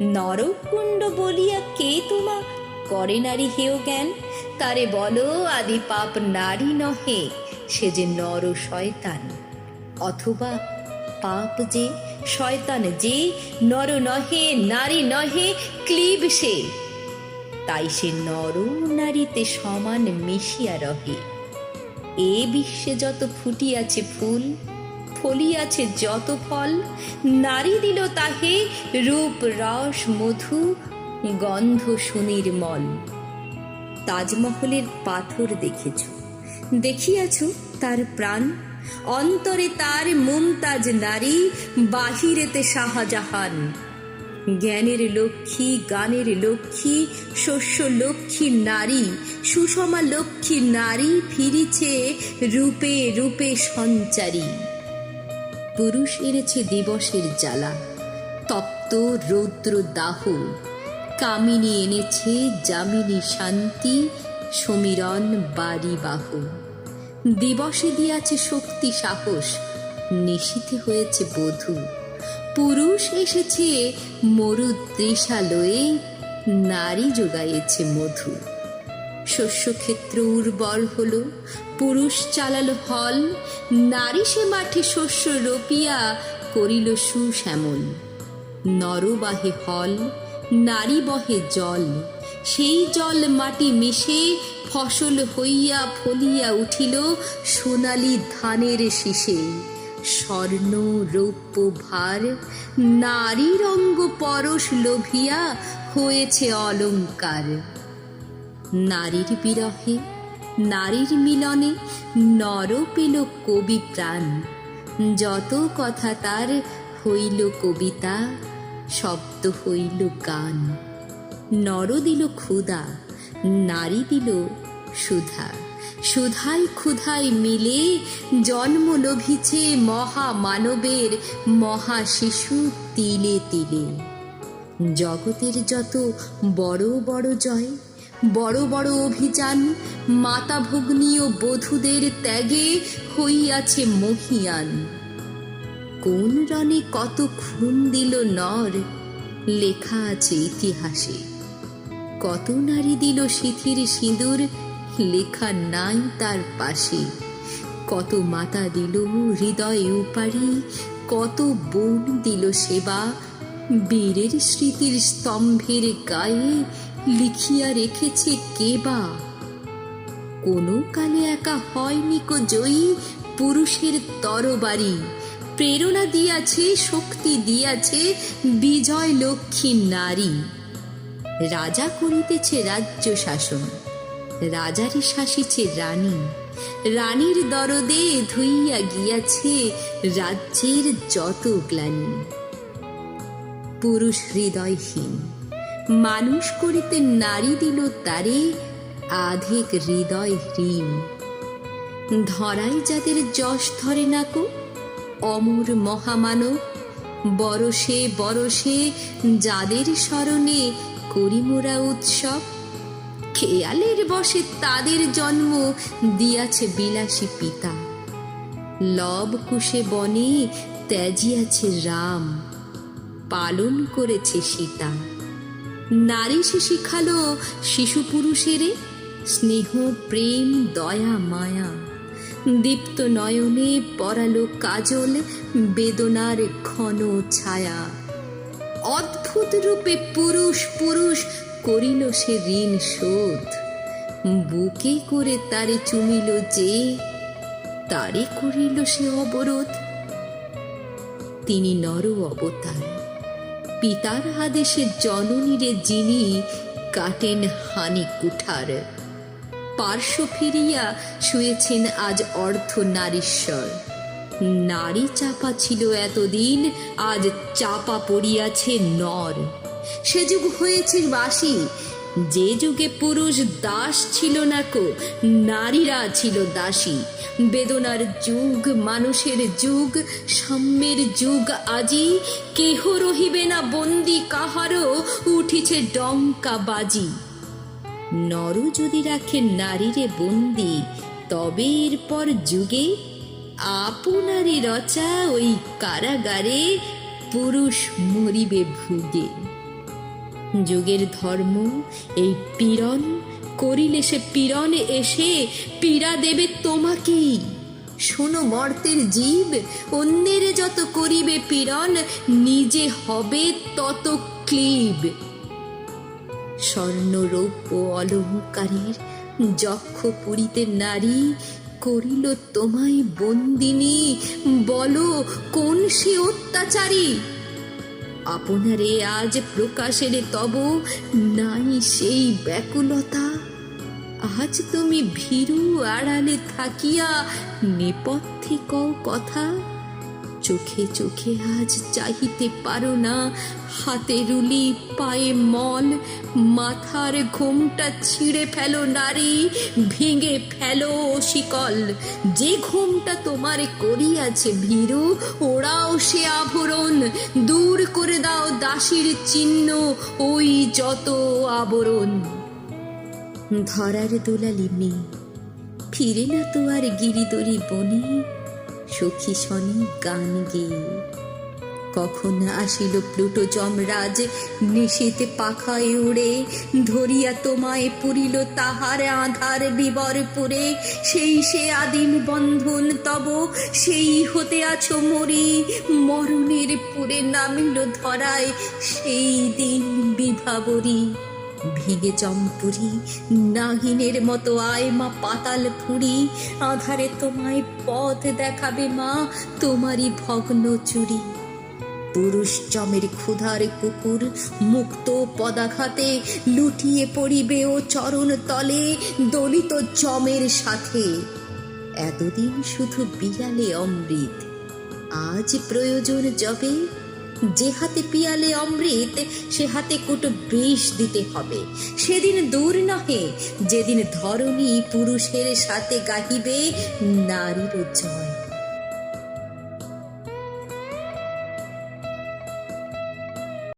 নরকুণ্ড বলিয়া কে তোমা? করে নারী হেয় জ্ঞান। তারে বলো, আদি পাপ নারী নহে, সে যে নর শয়তান। অথবা পাপ যে, শয়তান যে, নর নহে, নারী নহে, ক্লীব সে। তাই সে নর নারীতে সমান মিশিয়া রহে। এ বিশ্বে যত ফুটিয়াছে ফুল ফলিয়াছে যত ফল, নারী দিল তাহে রূপ রস, মধু, গন্ধ সুনির্মল তাজমহলের পাথর দেখেছ, দেখিয়াছ তার প্রাণ। অন্তরে তার মুমতাজ নারী, বাহিরেতে শাহজাহান। জ্ঞানের লক্ষ্মী, গানের লক্ষ্মী, শস্য লক্ষ্মী নারী, সুষমা লক্ষ্মী নারী ফিরিছে রূপে রূপে সঞ্চারী। পুরুষ এনেছে দিবসের জ্বালা, তপ্ত রৌদ্র দাহ কামিনী এনেছে জামিনী শান্তি, সমীরণ বাড়ি বাহ দিবসে দিয়াছে শক্তি সাহস নিশীথে হয়েছে বধূ। পুরুষ এসেছে মরুদৃশালয়ে নারী যোগাইয়েছে মধু। শস্যক্ষেত্র উর্বর হলো, পুরুষ চালাল হল, নারী সে মাঠে শস্য রোপিয়া করিল সুশ্যামল। নরবাহে হল, নারী বহে জল, সেই জল মাটি মিশে ফসল হইয়া ফলিয়া উঠিল সোনালি ধানের শীষে। স্বর্ণ, রৌপ্য ভার নারীর অঙ্গ পরশ লোভিয়া হয়েছে অলঙ্কার। নারীর বিরহে, নারীর মিলনে নর পেল কবি প্রাণ। যত কথা তার হইল কবিতা, শব্দ হইল গান। নর দিল ক্ষুধা, নারী দিল সুধা। সুধাই ক্ষুধায় মিলে জন্ম লভিছে মহা শিশু তিলে তিলে। জগতের যত বড় বড় জয় বড় বড় অভিযান, মাতা ভগ্নী ও বধূদের ত্যাগে হইয়াছে মহিয়ান। কোন রণে কত খুন দিল নর, লেখা আছে ইতিহাসে। কত নারী দিল সিথির সিঁদুর, লেখা নাই তার পাশে। কত মাতা দিল হৃদয় উপারি কত বোন দিল সেবা, বীরের স্মৃতির স্তম্ভের গায়ে লিখিয়া রেখেছে কেবা কোনো কালে একা হয়নি কো জয়ী পুরুষের তরবারি। প্রেরণা দিয়াছে, শক্তি দিয়াছে, বিজয় লক্ষ্মী নারী। রাজা করিতেছে রাজ্য শাসন, রাজারই শাসিছে রানী। রানীর দরদে ধুইয়া গিয়াছে রাজ্যের যত গ্লানি। পুরুষ হৃদয়হীন মানুষ করিতে নারী দিল তারে আধেক হৃদয় হীন ধরাই যাদের যশ ধরে নাকো অমর মহামানব, বরসে বরসে যাদের স্মরণে করি মোরা উৎসব, খেয়ালের বসে তাদের জন্ম দিয়াছে বিলাসী পিতা। লব কুশে বনে ত্যাজিয়াছে রাম, পালন করেছে সীতা। নারী সে শিখালো শিশু পুরুষেরে স্নেহ, প্রেম, দয়া, মায়া। দীপ্ত নয়নে পরালো কাজল, বেদনার ঘন ছায়া। অদ্ভুত রূপে পুরুষ পুরুষ করিল সে ঋণ শোধ। বুকে করে তারে চুমিল যে, তারে করিল সে অবরোধ। তিনি নর অবতার। পিতার আদেশে জননীরে যিনি কাটেন হানি কুঠার। পার্শ্ব ফিরিয়া শুয়েছেন আজ অর্ধ নারীশ্বর। নারী চাপা ছিল এতদিন, আজ চাপা পড়িয়াছে নর। সে যুগ হয়েছে বাসি যে যুগে পুরুষ দাস ছিল না কো, নারীরা ছিল দাসী। বেদনার যুগ, মানুষের যুগ, সাম্যের যুগ, আজি কেহ রহিবে না বন্দি, কাহারও উঠিছে ডঙ্কা বাজি। নর যদি রাখে নারীরে বন্দি, তবে এরপর যুগে আপনারই রচা ওই কারাগারে পুরুষ মরিবে ভুগে। যুগের ধর্ম, এই পীড়ন করিলে সে পীড়ন এসে, পীড়া দেবে তোমাকেই। শোনো মর্তের জীব, অন্যের যত করিবে পীড়ন, নিজে হবে তত ক্লিব। স্বর্ণরৌপ্য অলঙ্কারের যক্ষ পুরীতে নারী করিল তোমায় বন্দিনী, বলো কোন সে অত্যাচারী? আপনারে আজ প্রকাশের তব নাই সেই ব্যাকুলতা। আজ তুমি ভীরু আড়ালে থাকিয়া নেপথ্যে কথা। চোখে চোখে আজ চাহিতে পারো না। হাতে রুলি, পায়ে মল, মাথার ঘুমটা ছিঁড়ে ফেলো নারী, ভেঙে ফেলো শিকল। যে ঘুমটা তোমার করিয়াছে ভীরু ওরাও সে আভরণ দূর করে দাও দাসীর চিহ্ন ওই যত আবরণ। ধরার দোলালি মেয়ে ফিরে না তো আর গিরিদরি বনে। সখী শনি গান গেয়ে কখন আসিল প্লুটো যমরাজ নিশীতে পাখায় উড়ে, ধরিয়া তোমায় পুরিল তাহার আধার বিবর পুরে সেই সে আদিম বন্ধন তব, সেই হতে আছো মরি। মরণের পুরে নামিল ধরায়, সেই দিন বিভাবরী। ভেঙে চম্পুরি, নাগিনের মতো আয় মা পাতাল ফুরি, আধারে তোমায় পথ দেখাবে মা, তোমারই ভগ্ন চুরি। পুরুষ চমের ক্ষুধার কুকুর মুক্ত পদাঘাতে লুটিয়ে পড়িবে ও চরণ তলে দলিত চমের সাথে। এতদিন শুধু বিড়ালে অমৃত, আজ প্রয়োজন যবে যে হাতে পিয়ালে অমৃত, সে হাতে কুটো বিষ দিতে হবে। সেদিন দূর নহে, যেদিন ধরণী পুরুষের সাথে গাহিবে নারীর জয়।